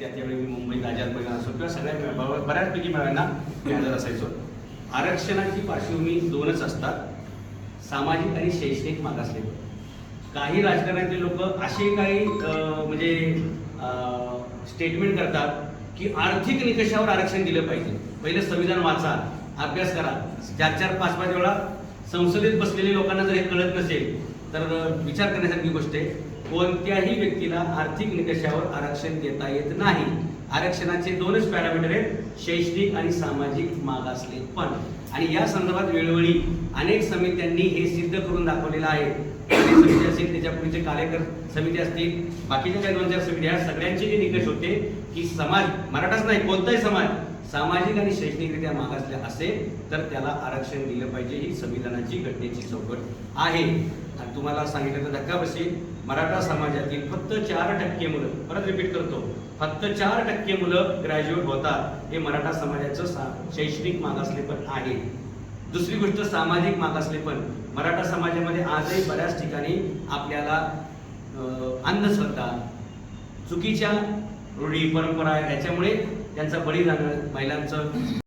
त्यावेळी मी मुंबईत महिला असो किंवा सगळ्या बऱ्याचपैकी मेळाव्यांना मी हजर असायचो. आरक्षणाची पार्श्वभूमी दोनच असतात. सामाजिक आणि शैक्षणिक मागासले. काही राजकारणातले लोक असे काही म्हणजे स्टेटमेंट करतात की आर्थिक निकषावर आरक्षण दिलं पाहिजे. पहिलं संविधान वाचा अभ्यास करा. चार चार पाच पाच वेळा संसदेत बसलेल्या लोकांना जर हे कळत नसेल तर विचार करण्यासारखी गोष्ट आहे. कोणत्याही व्यक्तीला आर्थिक निकषावर आरक्षण देता येत नाही. आरक्षणाचे दोनच पॅरामीटर आहेत शैक्षणिक आणि सामाजिक मागासले पण. आणि या संदर्भात वेळोवेळी अनेक समित्यांनी हे सिद्ध करून दाखवलेलं आहे. समिती असेल त्याच्या पुढचे कार्यकर समिती असतील बाकीच्या काही दोन चार समित्या सगळ्यांचे जे निकष होते की समाज मराठाच नाही कोणताही समाज सामाजिक आणि शैक्षणिकरित्या मागासल्या असेल तर त्याला आरक्षण दिलं पाहिजे ही संविधानाची घटनेची चौकट आहे. आणि तुम्हाला सांगितलं तर धक्का बसेल. मराठा समाजातील फक्त चार टक्के मुलं परत रिपीट करतो. फक्त चार टक्के मुलं ग्रॅज्युएट होतात. हे मराठा समाजाचं शैक्षणिक मागासलेपण आहे. दुसरी गोष्ट सामाजिक मागासलेपण. मराठा समाजामध्ये आजही बऱ्याच ठिकाणी आपल्याला अंधश्रद्धा चुकीच्या रूढी परंपरा याच्यामुळे त्यांचा बळी जाणं महिलांचं